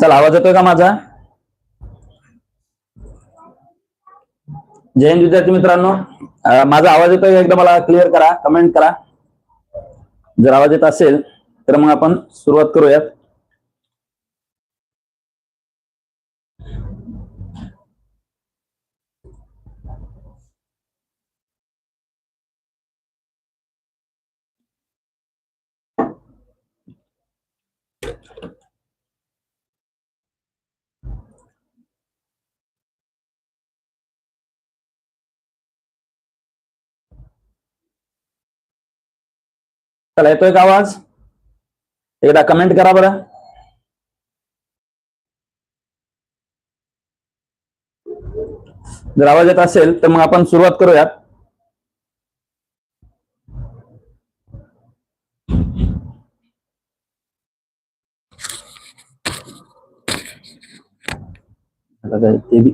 चला आवाज येतोय का माझा? जय हिंद विद्यार्थी मित्रांनो. माझा आवाज येतोय एकदा मला क्लिअर करा कमेंट करा. जर आवाज येत असेल तर मग आपण सुरुवात करूयात. चला येतोय का आवाज एकदा कमेंट करा बरं जर आवाज येत असेल तर मग आपण सुरुवात करूयात आता काय ते बी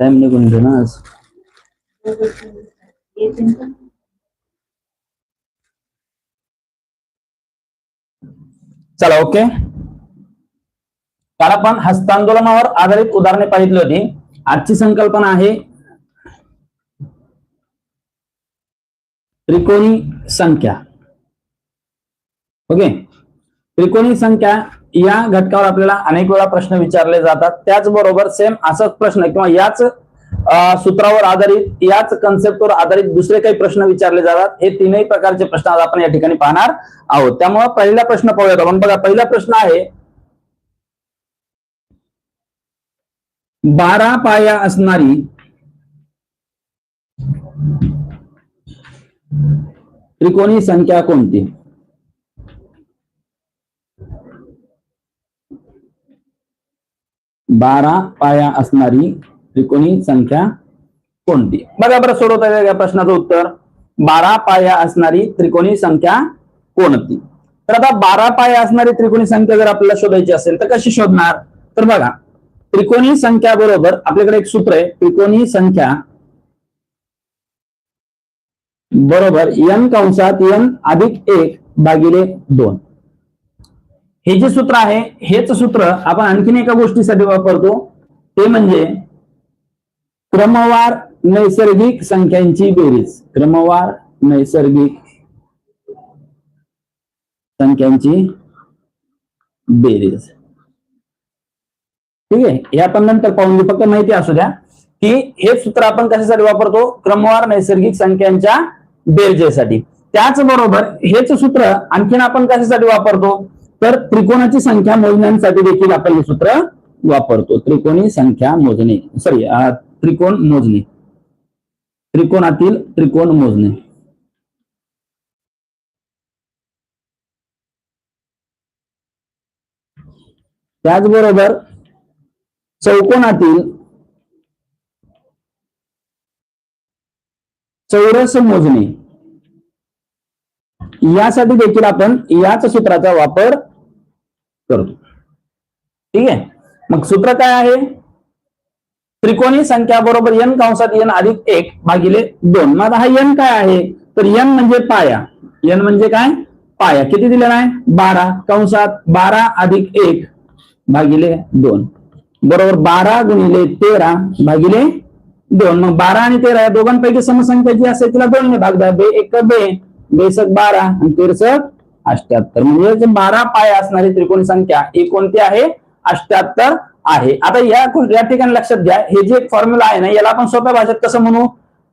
टाइम निघून गेला ना आज चला ओके काल आपण हस्तांदोलनावर आधारित उदाहरणे पाहिली होती. आजची संकल्पना आहे त्रिकोणी संख्या. ओके त्रिकोणी संख्या या घटकावर आपल्याला अनेक वेळा प्रश्न विचारले जातात. त्याचबरोबर सेम असाच प्रश्न किंवा याच सूत्रावर आधारित याच कन्सेप्टवर आधारित दुसरे काही प्रश्न विचारले जातात. हे तीनही प्रकारचे प्रश्न आज आपण या ठिकाणी पाहणार आहोत. त्यामुळे पहिला प्रश्न पाहूयात आपण. बघा पहिला प्रश्न आहे बारा पाया असणारी त्रिकोणी संख्या कोणती? बारा पाया असणारी त्रिकोणी संख्या कोणती? बघा बरं सोडवता येईल या प्रश्नाचं उत्तर. बारा पाया असणारी त्रिकोणी संख्या कोणती? तर आता बारा पाया असणारी त्रिकोणी संख्या जर आपल्याला शोधायची असेल तर कशी शोधणार? तर बघा त्रिकोणी संख्या बरोबर आपल्याकडे एक सूत्र आहे त्रिकोणी संख्या बरोबर एन कंसात एन अधिक एक भागिले दोन. हे जे सूत्र आहे हेच सूत्र आपण आणखीन एका गोष्टीसाठी वापरतो ते म्हणजे क्रमवार नैसर्गिक संख्यांची बेरीज. क्रमवार नैसर्गिक संख्यांची बेरीज. ठीक आहे? हे आपण नंतर पाहून घेऊ. फक्त माहिती असू द्या की हे सूत्र आपण कशासाठी वापरतो? क्रमवार नैसर्गिक संख्यांच्या बेरजेसाठी. त्याचबरोबर हेच सूत्र आणखीन आपण कशासाठी वापरतो? तर त्रिकोणाची संख्या मोजण्यासाठी देखील आपण हे सूत्र वापरतो. त्रिकोणी संख्या मोजणे. सॉरी त्रिकोण मोजणे. त्रिकोणातील त्रिकोण मोजणे. त्याचबरोबर चौकोनातील चौरस मोजणे. यासाठी देखील आपण याच सूत्राचा वापर करतो. ठीक आहे? मग सूत्र काय आहे? त्रिकोणी संख्या बरोबर एन कंसात एन अधिक एक भागिले दोन. मग आता हा एन काय आहे? तर एन म्हणजे पाया. एन म्हणजे काय? पाया. किती दिलेला आहे? बारा. कंसात बारा अधिक एक भागिले दोन. बरोबर बारा गुणिले तेरा भागिले दोन. मग बारा आणि तेरा या दोघांपैकी समसंख्या जी असेल तिला दोन भाग द्या. बे एक बे. बेसक बारा आणि तेरसक अष्ट्याहत्तर म्हणजे बारा पाय असणारी त्रिकोणी संख्या ही कोणती आहे. अष्ट्याहत्तर आहे. आता या या ठिकाणी लक्षात घ्या. हे जे फॉर्म्युला आहे ना याला आपण सोप्या भाषेत कसं म्हणू?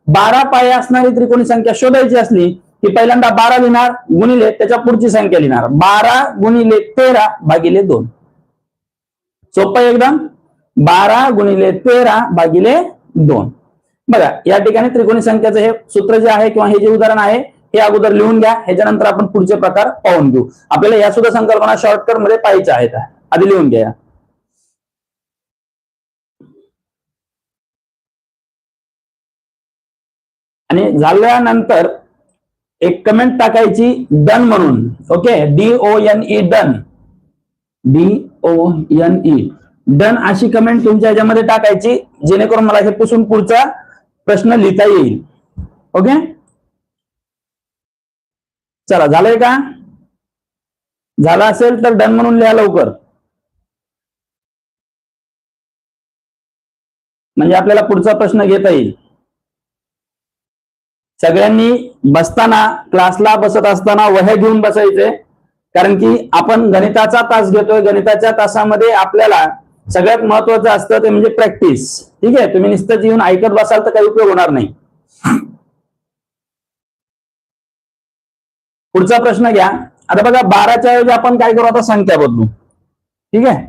बारा पाय असणारी त्रिकोणी संख्या शोधायची असली की पहिल्यांदा बारा लिहिणार गुणिले त्याच्या पुढची संख्या लिहिणार. बारा गुणिले तेरा भागिले दोन. सोपं एकदम? बारा गुणिले तेरा भागिले दोन. बघा या ठिकाणी त्रिकोणी संख्याचं हे सूत्र जे आहे किंवा हे जे उदाहरण आहे हे अगोदर लिहून घ्या. ह्याच्यानंतर आपण पुढचे प्रकार पाहून घेऊ. आपल्याला या सुद्धा संकल्पना शॉर्टकटमध्ये पाहिजे आहेत. आधी लिहून घ्या आणि झाल्यानंतर एक कमेंट टाकायची डन म्हणून. Okay D O N E done D O N E done अशी कमेंट तुमच्या ह्याच्यामध्ये टाकायची जेणेकरून मला हे पुसून पुढचा प्रश्न लिहिता येईल. ओके चला झालंय का? झाला असेल तर डन म्हणून लिहा लवकर. म्हणजे आपल्याला पुढचा प्रश्न घेता येईल. सगळ्यांनी बसताना क्लासला बसत असताना वह्या घेऊन बसायचे. कारण की आपण गणिताचा तास घेतोय. गणिताच्या तासामध्ये आपल्याला सगळ्यात महत्वाचं असतं ते म्हणजे प्रॅक्टिस ठीक आहे? तुम्ही नुसतं येऊन ऐकत बसाल तर काही उपयोग होणार नाही. पुढचा प्रश्न घ्या. आता बघा बाराच्या ऐवजी आपण काय करू? आता संख्या बदलू. ठीक आहे?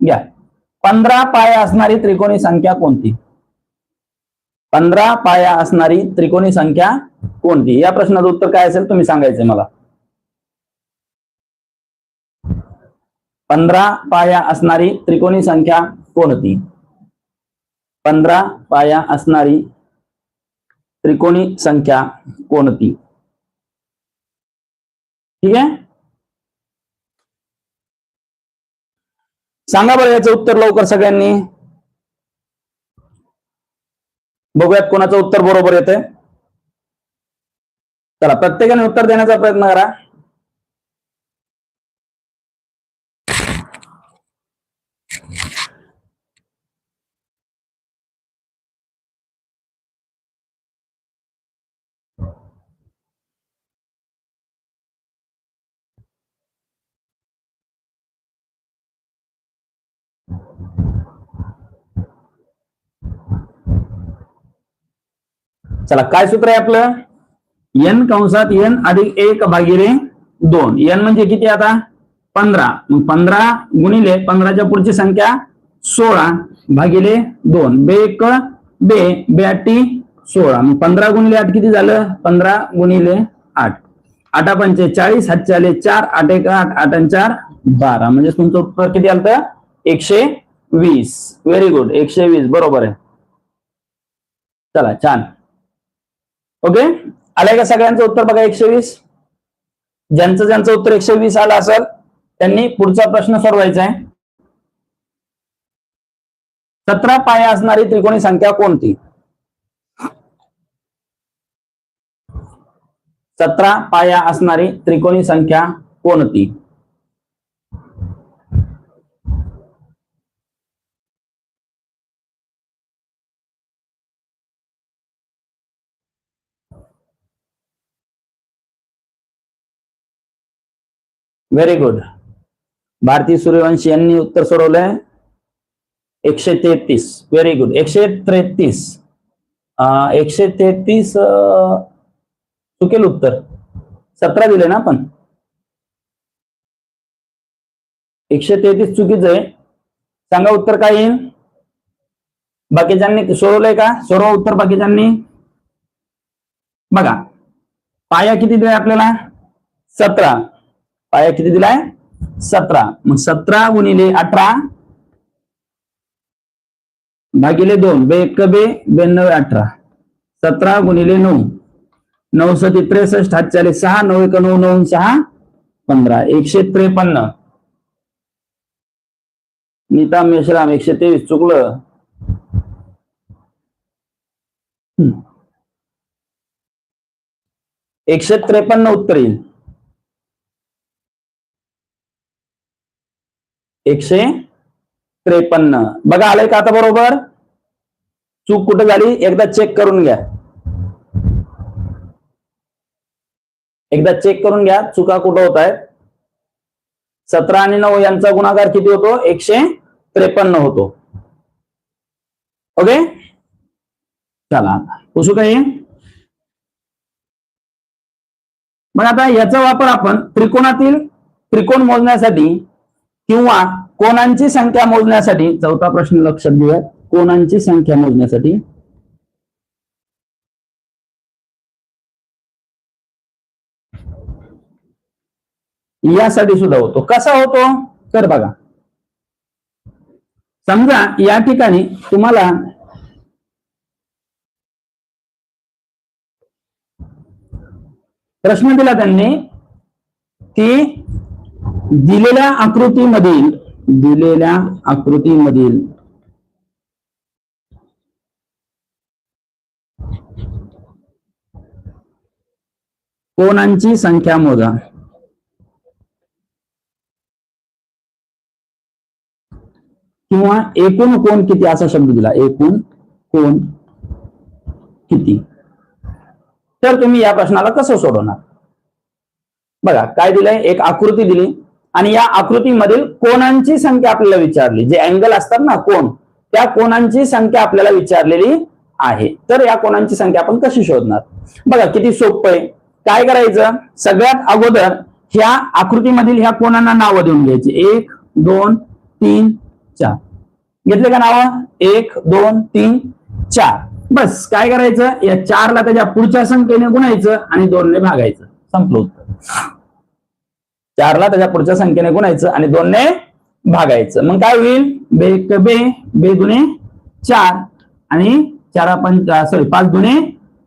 घ्या. पंधरा पाय असणारी त्रिकोणी संख्या कोणती? पंधरा पाया असणारी त्रिकोणी संख्या कोणती? या प्रश्नाचं उत्तर काय असेल तुम्ही सांगायचंय मला. पंधरा पाया असणारी त्रिकोणी संख्या कोणती? पंधरा पाया असणारी त्रिकोणी संख्या कोणती? ठीक आहे? सांगा बरं याचं उत्तर लवकर सगळ्यांनी. बघूयात कोणाचं उत्तर बरोबर येतंय. चला प्रत्येकाने उत्तर देण्याचा प्रयत्न करा. चला काय सूत्र आहे आपलं? एन कंसात एन अधिक एक भागिले दोन. एन म्हणजे किती आता? पंधरा. मग पंधरा गुणिले पंधराच्या पुढची संख्या सोळा भागिले दोन. बे एक बे. बे आठी सोळा. मग पंधरा गुणिले आठ किती झालं? पंधरा गुणिले आठ. आठा पंचे चाळीस हातचे चार आठ एक आठ आठ आणि चार बारा. म्हणजे तुमचं उत्तर किती आलं एकशे वीस. व्हेरी गुड एकशे वीस. बरोबर आहे. चला छान. ओके आलंय का सगळ्यांचं उत्तर बघा एकशे वीस ज्यांचं ज्यांचं उत्तर एकशे वीस आलं असेल त्यांनी पुढचा प्रश्न सोडवायचा आहे. सतरा पाया असणारी त्रिकोणी संख्या कोणती? सतरा पाया असणारी त्रिकोणी संख्या कोणती? व्हेरी गुड भारती सूर्यवंशी यांनी उत्तर सोडवलंय. एकशे तेहतीस. व्हेरी गुड एकशे त्रेतीस एकशे तेहतीस चुकेल उत्तर. सतरा दिले ना आपण? एकशे तेहतीस चुकीचं आहे. सांगा उत्तर काय येईल? बाकीच्यांनी सोडवलंय का? सोडवा उत्तर बाकीच्यांनी. बघा. पाया किती दिले आपल्याला? सतरा. पाया किती दिलाय? सतरा. मग सतरा गुणिले अठरा. भागिले दोन. बे एक बे ब्याण्णव अठरा. सतरा गुणिले नऊ. नऊ त्रेसष्ट हात सहा नऊ एक नऊ नऊ सहा पंधरा. एकशे त्रेपन्न. नीता मेश्राम एकशे तेवीस. चुकलं. एकशे त्रेपन्न उत्तर. येईल एकशे त्रेपन्न. बघा आलंय का आता बरोबर? चूक कुठे झाली? एकदा चेक करून घ्या. एकदा चेक करून घ्या चुका कुठं होत आहेत? सतरा आणि नऊ यांचा गुणाकार किती होतो? एकशे त्रेपन्न होतो. ओके चला पुसू काही मग आता याचा वापर आपण त्रिकोणातील त्रिकोण मोजण्यासाठी किंवा कोणांची संख्या मोजण्यासाठी चौथा प्रश्न लक्षात घेऊया. कोणांची संख्या मोजण्यासाठी? यासाठी सुद्धा होतो. कसा होतो? तर बघा. समजा या ठिकाणी तुम्हाला प्रश्न दिला त्यांनी की दिलेल्या आकृतीमधील दिलेल्या आकृतीमधील. कोणांची संख्या मोजा? किंवा एकूण कोण किती? असा शब्द दिला. एकूण कोण किती? तर तुम्ही या प्रश्नाला कसं सोडवणार? बघा काय दिलंय? एक आकृती दिली. आणि या आकृतीमधील कोणांची संख्या आपल्याला विचारली जे अँगल असतात ना कोण त्या कोणांची संख्या आपल्याला विचारलेली आहे. तर या कोणांची संख्या आपण कशी शोधणार? बघा किती सोपं आहे. काय करायचं? सगळ्यात अगोदर ह्या आकृतीमधील ह्या कोणांना नावं देऊन घ्यायची. एक दोन तीन चार. घेतले का नावं? एक दोन तीन चार. बस काय करायचं? या चारला त्याच्या पुढच्या संख्येने गुणायचं आणि दोनने भागायचं. संपलं उत्तर. चारला त्याच्या पुढच्या संख्येने गुणायचं आणि दोनने भागायचं. मग काय होईल? बे एक बे बे दुने चार आणि चार पंच सॉरी पाच दुने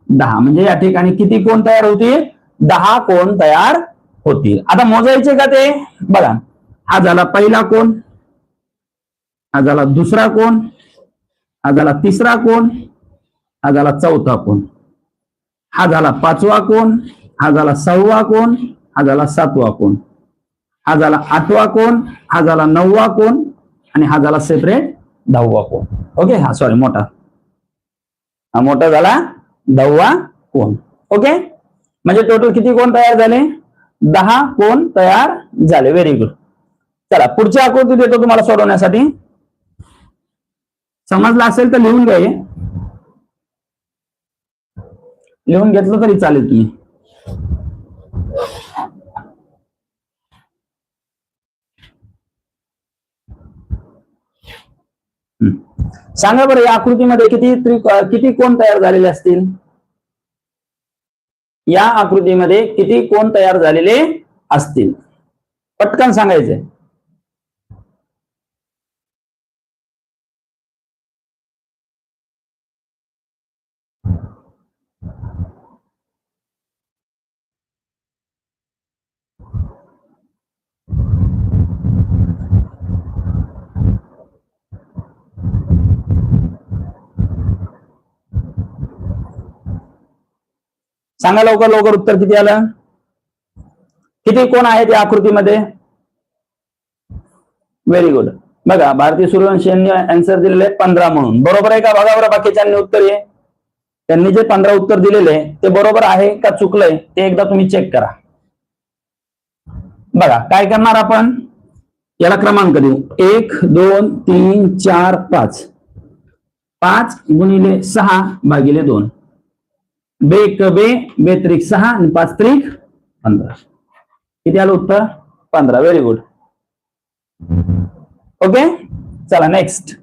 दहा. म्हणजे या ठिकाणी किती कोण तयार होतील? दहा कोण तयार होतील. आता मोजायचे का ते? बघा. हा झाला पहिला कोण? हा झाला दुसरा कोण? हा झाला तिसरा कोण? हा झाला चौथा कोण? हा झाला पाचवा कोण? हा झाला सहावा कोण? हा झाला सातवा कोण? हा झाला आठवा कोण? हा झाला नववा कोण? आणि हा झाला सेपरेट दहावा कोण? ओके हा सॉरी मोठा. हा मोठा झाला दहावा कोण? ओके म्हणजे टोटल किती कोण तयार झाले? दहा कोण तयार झाले? व्हेरी गुड चला पुढची आकृती देतो तुम्हाला सोडवण्यासाठी. समजला असेल तर लिहून घ्या लिहून घेतलं तरी चालेल तुम्ही. सांगा बरं या आकृतीमध्ये किती त्रि किती कोण तयार झालेले असतील? या आकृतीमध्ये किती कोण तयार झालेले असतील? पटकन सांगायचंय. सांगा लवकर लवकर उत्तर किती आलं? किती कोण आहेत या आकृतीमध्ये? व्हेरी गुड बघा भारतीय सूर्यवंशी यांनी आन्सर दिलेले पंधरा म्हणून. बरोबर आहे का? बघा बरं बाकीच्यांनी उत्तर आहे त्यांनी जे पंधरा उत्तर दिलेले आहे ते बरोबर आहे का चुकलंय ते एकदा तुम्ही चेक करा. बघा काय करणार आपण? याला क्रमांक देऊ. एक दोन तीन चार पाच. पाच गुणिले सहा भागिले दोन. बे एक बे बे त्रिक सहा आणि पाच त्रिक पंधरा. किती आलं उत्तर? पंधरा. व्हेरी गुड ओके चला नेक्स्ट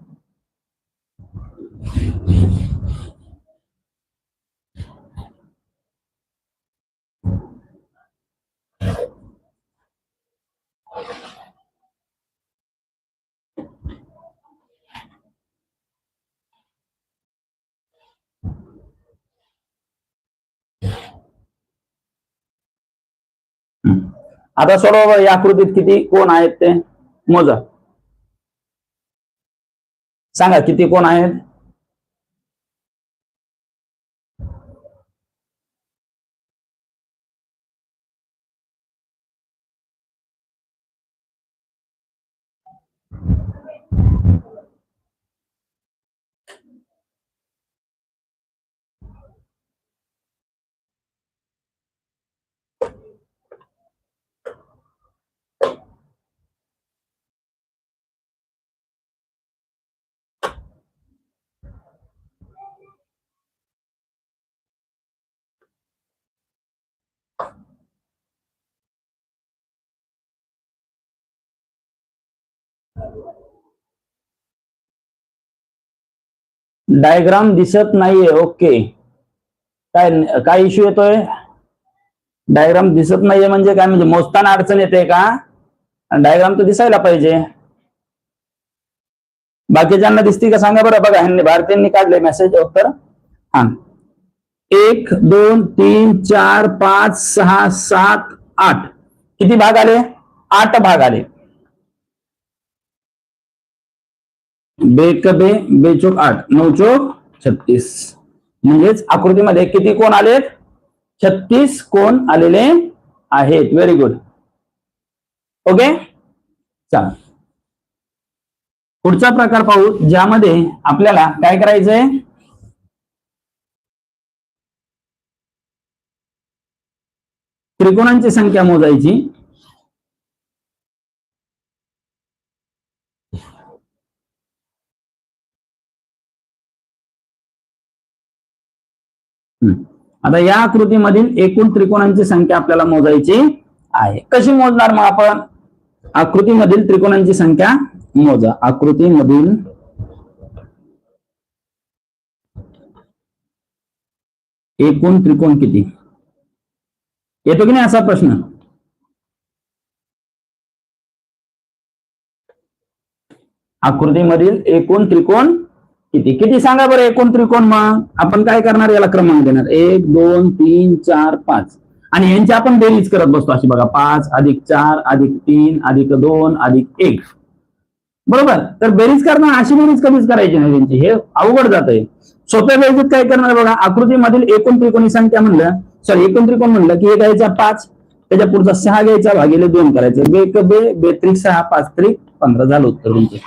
आता सोडवा या आकृतीत किती कोण आहेत ते? मोजा. सांगा किती कोण आहेत? डायग्राम दिसत नाहीये ओके. काय काय इश्यू येतोय? डायग्राम दिसत नाहीये म्हणजे काय म्हणजे मोजताना अडचण येते का? डायग्राम तर दिसायला पाहिजे. बाकीच्यांना दिसते का? सांगा बरं बघा ह्यांनी भारतीयांनी काढले मेसेज उत्तर. हा. एक दोन तीन चार पाच सहा सात आठ. किती भाग आले? आठ भाग आले. बे क बे बे चोक आठ नऊ चोक छत्तीस. म्हणजेच आकृतीमध्ये किती कोण आलेत छत्तीस कोण आलेले आहेत? व्हेरी गुड ओके चाल. पुढचा प्रकार पाहू ज्यामध्ये आपल्याला काय करायचंय? त्रिकोणांची संख्या मोजायची. आता या आकृतीमधील एकूण त्रिकोणांची संख्या आपल्याला मोजायची आहे. कशी मोजणार मग आपण? आकृतीमधील त्रिकोणांची संख्या मोजा. आकृतीमधील एकूण त्रिकोण किती? येतो की नाही असा प्रश्न? आकृतीमधील एकूण त्रिकोण किती? किती सांगा बरं एकूण त्रिकोण मग? आपण काय करणार याला क्रमांक देणार. एक दोन तीन चार पाच. आणि यांची आपण बेरीज करत बसतो अशी बघा. पाच अधिक चार अधिक तीन अधिक दोन अधिक एक. बरोबर? तर बेरीज करणार अशी बेरीज कधीच करायची नाही त्यांची. हे अवघड जात आहे सोप्या बेरीजत काय करणार बघा? आकृतीमधील एकूण त्रिकोणी संख्या म्हणलं सॉरी एकूण त्रिकोण म्हणलं की एक घ्यायचा पाच. त्याच्या पुढचा सहा घ्यायचा भागिले दोन करायचं. बे क बे बे त्रिक सहा पाच त्रिक पंधरा झालं उत्तर तुमचं.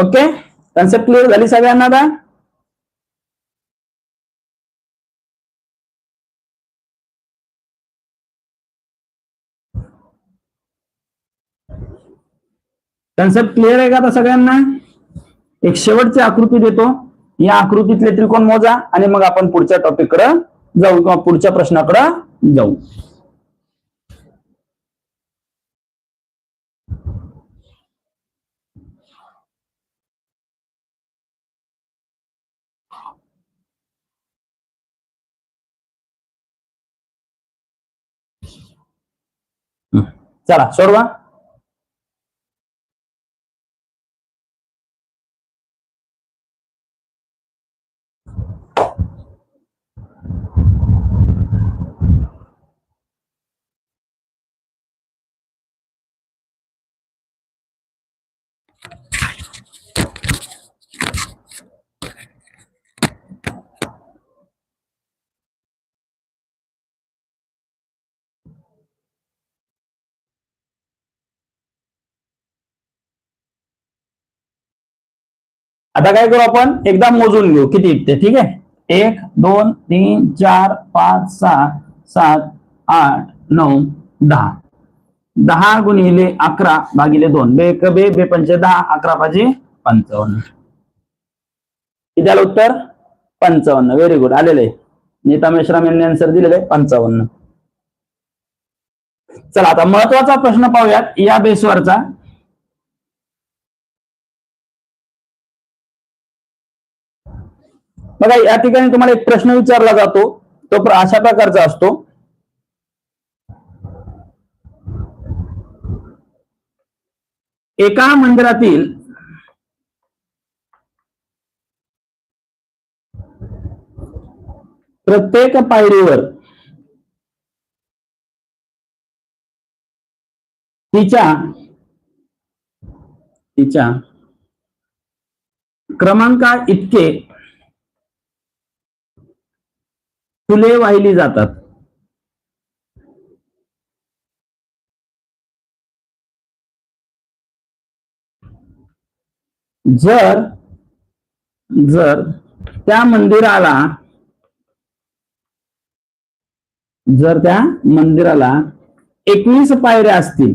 ओके? कन्सेप्ट क्लिअर झाली सगळ्यांना आता? कन्सेप्ट क्लिअर आहे का आता सगळ्यांना? एक शेवटची आकृती देतो. या आकृतीतले त्रिकोण मोजा आणि मग आपण पुढच्या टॉपिककडे जाऊ किंवा पुढच्या प्रश्नाकडे जाऊ. हं. चला सोडवा आता काय करू आपण? एकदा मोजून घेऊ. किती ते ठीक आहे? एक दोन तीन चार पाच सहा सात आठ नऊ दहा. दहा गुणिले अकरा भागिले दोन. बे एक बे बे पंचे दहा अकरा पाचे पंचावन्न. किती आलं उत्तर? पंचावन्न. व्हेरी गुड आलेलं. आहे नीता मेश्राम यांनी आन्सर दिलेलं. आहे पंचावन्न. चला आता महत्त्वाचा प्रश्न पाहूयात. या बेसवरचा बघा या ठिकाणी तुम्हाला एक प्रश्न विचारला जातो. तो प्र- अशा प्रकारचा असतो. एका मंदिरातील प्रत्येक पायरीवर तिच्या तिच्या क्रमांका इतके फुले वाहिली जातात. जर जर त्या मंदिराला जर त्या मंदिराला एकवीस पायऱ्या असतील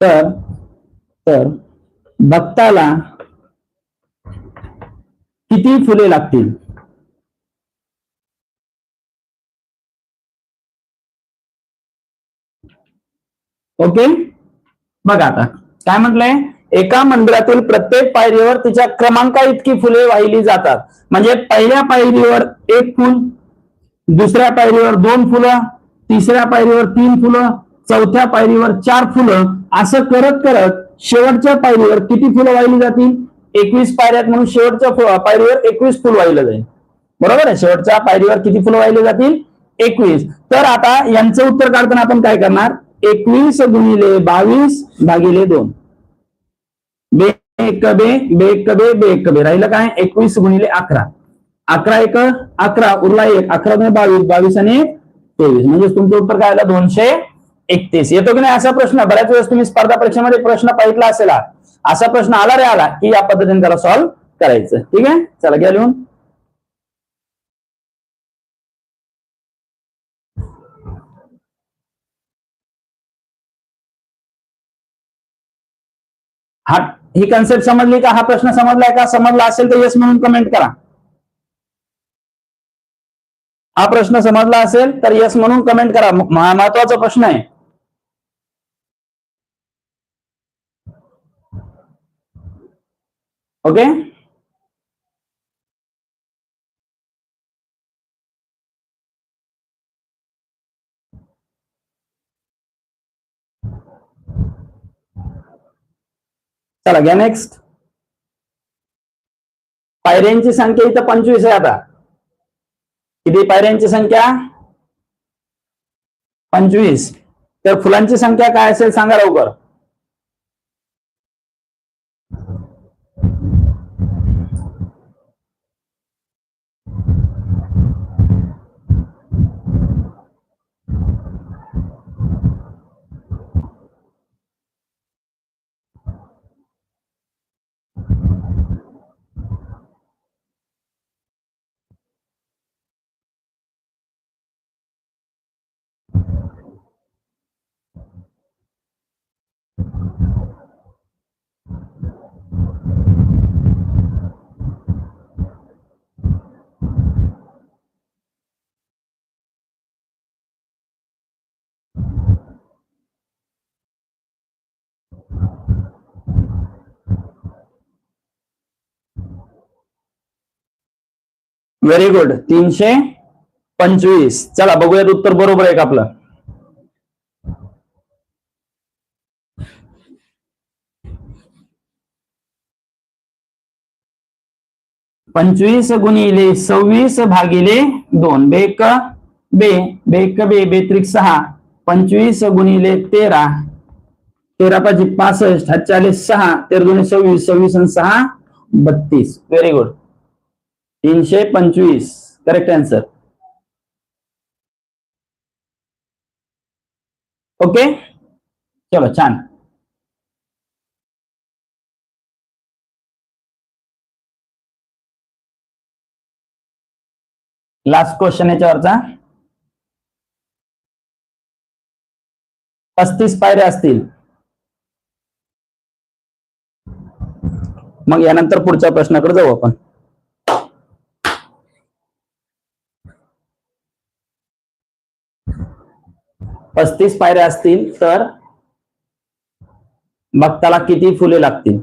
तर तर भक्ताला किती फुले लागतील? ओके? बघा आता. काय म्हटलंय? एका मंदिरातील प्रत्येक पायरीवर तिच्या क्रमांका इतकी फुले वाहिली जातात. म्हणजे पहिल्या पायरीवर एक फुल दुसऱ्या पायरीवर दोन फुलं तिसऱ्या पायरीवर तीन फुलं चौथ्या पायरीवर चार फुलं असं करत करत शेवटच्या पायरीवर किती फुलं वाहिली जातील? एकवीस पायऱ्यात म्हणून शेवटच्या पायरीवर एकवीस फुल वाहिलं जाईल. बरोबर आहे? शेवटच्या पायरीवर किती फुलं वाहिले जातील? एकवीस. तर आता यांचं उत्तर काढताना आपण काय करणार? एकवीस गुणिले बावीस भागिले दोन. बे कबे बे कबे बे कबे राहिलं काय? एकवीस गुणिले अकरा. अकरा एक अकरा. उरला एक. अकरा गुणे बावीस. बावीस आणि तेवीस. म्हणजे तुमचं उत्तर काय आलं? दोनशे एकतीस. येतो की नाही? असा प्रश्न. बऱ्याच वेळेस तुम्ही स्पर्धा परीक्षेमध्ये प्रश्न पाहितला असेल असा प्रश्न आला रे आला की या पद्धतीने त्याला सॉल्व्ह करायचं. ठीक आहे? चला घ्या लिहून. हा ही कन्सेप्ट समजली का? हा प्रश्न समजलाय का? समजला असेल तर येस म्हणून कमेंट करा. हा प्रश्न समजला असेल तर येस म्हणून कमेंट करा. महत्त्वाचा प्रश्न आहे. ओके? चला घ्या नेक्स्ट पायऱ्यांची संख्या इथं पंचवीस आहे आता। किती पायऱ्यांची संख्या? पंचवीस तर फुलांची संख्या असेल सांगा लवकर व्हेरी गुड तीनशे पंचवीस. चला बघूयात उत्तर बरोबर आहे का आपलं? पंचवीस गुणिले सव्वीस भागिले दोन. बेक बे बेक बे बेत्रिक सहा. पंचवीस गुणिले तेरा. तेरा पाचशे पासष्ट. हा सहा. तेरा दोन्ही सव्वीस. सव्वीस आणि सहा बत्तीस. व्हेरी गुड तीनशे पंचवीस. करेक्ट आन्सर ओके चलो छान. लास्ट क्वेश्चन याच्यावरचा. पस्तीस पायऱ्या असतील. मग यानंतर पुढच्या प्रश्नाकडे जाऊ आपण. पस्तीस पायऱ्या असतील तर त्याला किती फुले लागतील?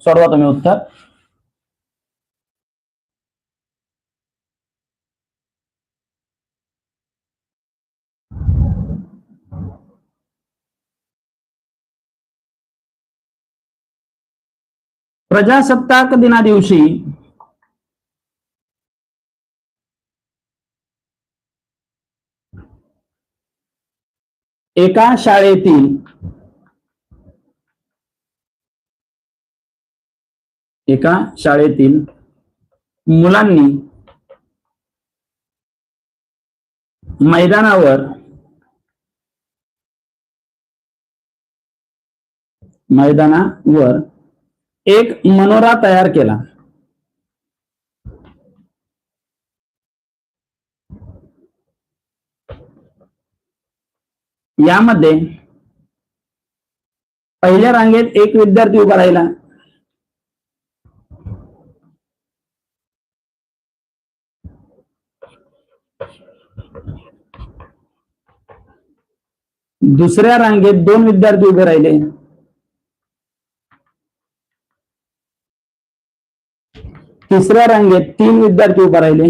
सोडवा तुम्ही उत्तर. प्रजासत्ताक दिना दिवशी एका शाळेतील एका शाळेतील मुलांनी मैदानावर मैदानावर एक मनोरा तयार केला. यामध्ये पहिल्या रांगेत एक विद्यार्थी उभा राहिला. दुसऱ्या रांगेत दोन विद्यार्थी उभे राहिले. तिसऱ्या रांगेत तीन विद्यार्थी उभा राहिले.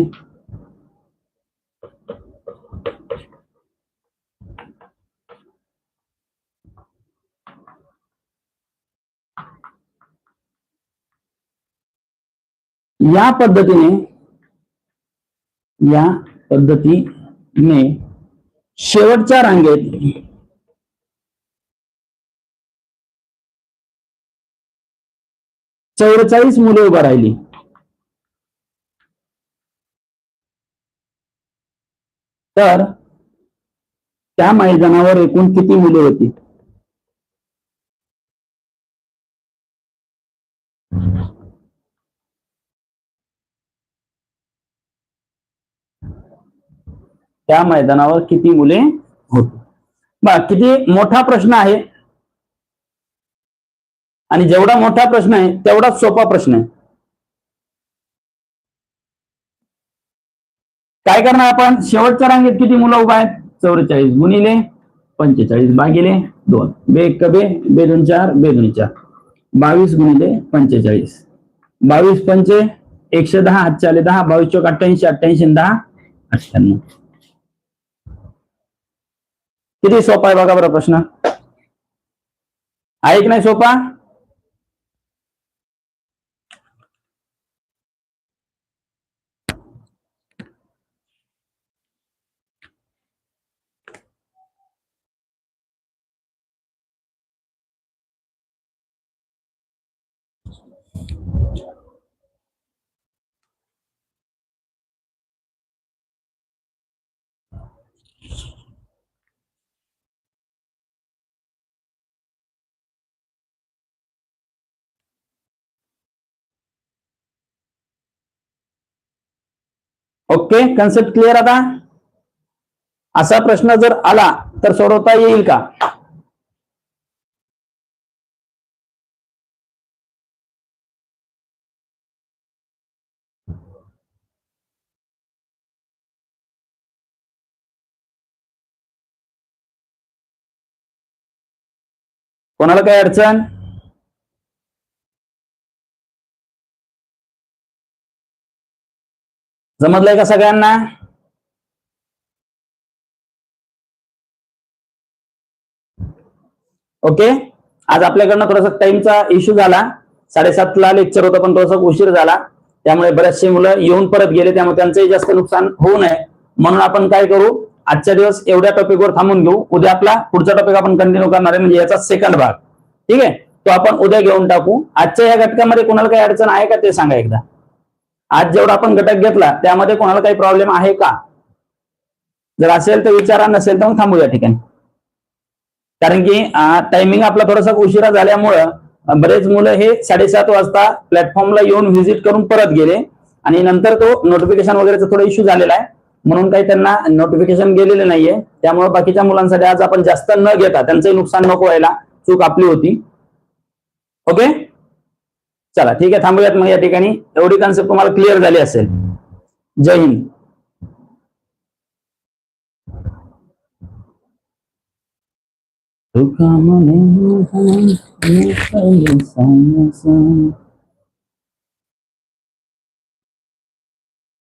या पद्धतीने या पद्धतीने शेवटच्या रांगेत चौवेचाळीस मुले उभा राहिली. तर त्या मैदानावर एकूण किती मुले होती? त्या मैदानावर किती मुले होती? बा किती मोठा प्रश्न आहे. आणि जेवढा मोठा प्रश्न आहे तेवढाच सोपा प्रश्न आहे. काय करणार आपण? शेवटच्या रांगेत किती मुलं उभा आहेत? चौवेचाळीस गुणिले पंचेचाळीस भागिले दोन. बे एक बे बे दोन चार बे दोन चार. बावीस गुणिले पंचेचाळीस. बावीस पंचे एकशे दहा हातचे आले दहा बावीस चौक अठ्ठ्याऐंशी अठ्ठ्याऐंशी दहा अठ्ठ्याण्णव. किती सोपा आहे बघा बरं प्रश्न. आहे की नाही सोपा. ओके कन्सेप्ट क्लिअर आता? असा प्रश्न जर आला तर सोडवता येईल का? कोणाला काय अडचण? समजलंय का सगळ्यांना? ओके आज आपल्याकडनं थोडासा टाइमचा इश्यू झाला. साडेसातला लेक्चर होतं पण थोडासा उशीर झाला. त्यामुळे बरेचसे मुलं येऊन परत गेले त्यामुळे त्यांचंही जास्त नुकसान होऊ नये. म्हणून आपण काय करू? आजच्या दिवस एवढ्या टॉपिकवर थांबून घेऊ. उद्या आपला पुढचा टॉपिक आपण कंटिन्यू करणार आहे म्हणजे याचा सेकंड भाग. ठीक आहे? तो आपण उद्या घेऊन टाकू. आजच्या या घटकामध्ये कोणाला काही अडचण आहे का ते सांगा एकदा. आज जेवढा आपण घटक घेतला त्यामध्ये कोणाला काही प्रॉब्लेम आहे का? जर असेल तर विचारा नसेल तर मग थांबू या ठिकाणी. कारण की टायमिंग आपला थोडासा उशिरा झाल्यामुळं बरेच मुलं हे साडेसात वाजता प्लॅटफॉर्मला येऊन व्हिजिट करून परत गेले. आणि नंतर तो नोटिफिकेशन वगैरेचा थोडा इश्यू झालेला आहे. म्हणून काही त्यांना नोटिफिकेशन गेलेले नाहीये. त्यामुळे बाकीच्या मुलांसाठी आज आपण जास्त न घेता त्यांचंही नुकसान नको व्हायला चूक आपली होती. ओके चला ठीक आहे थांबूयात मग या ठिकाणी एवढी कन्सेप्ट तुम्हाला क्लिअर झाली असेल जय हिंद तुका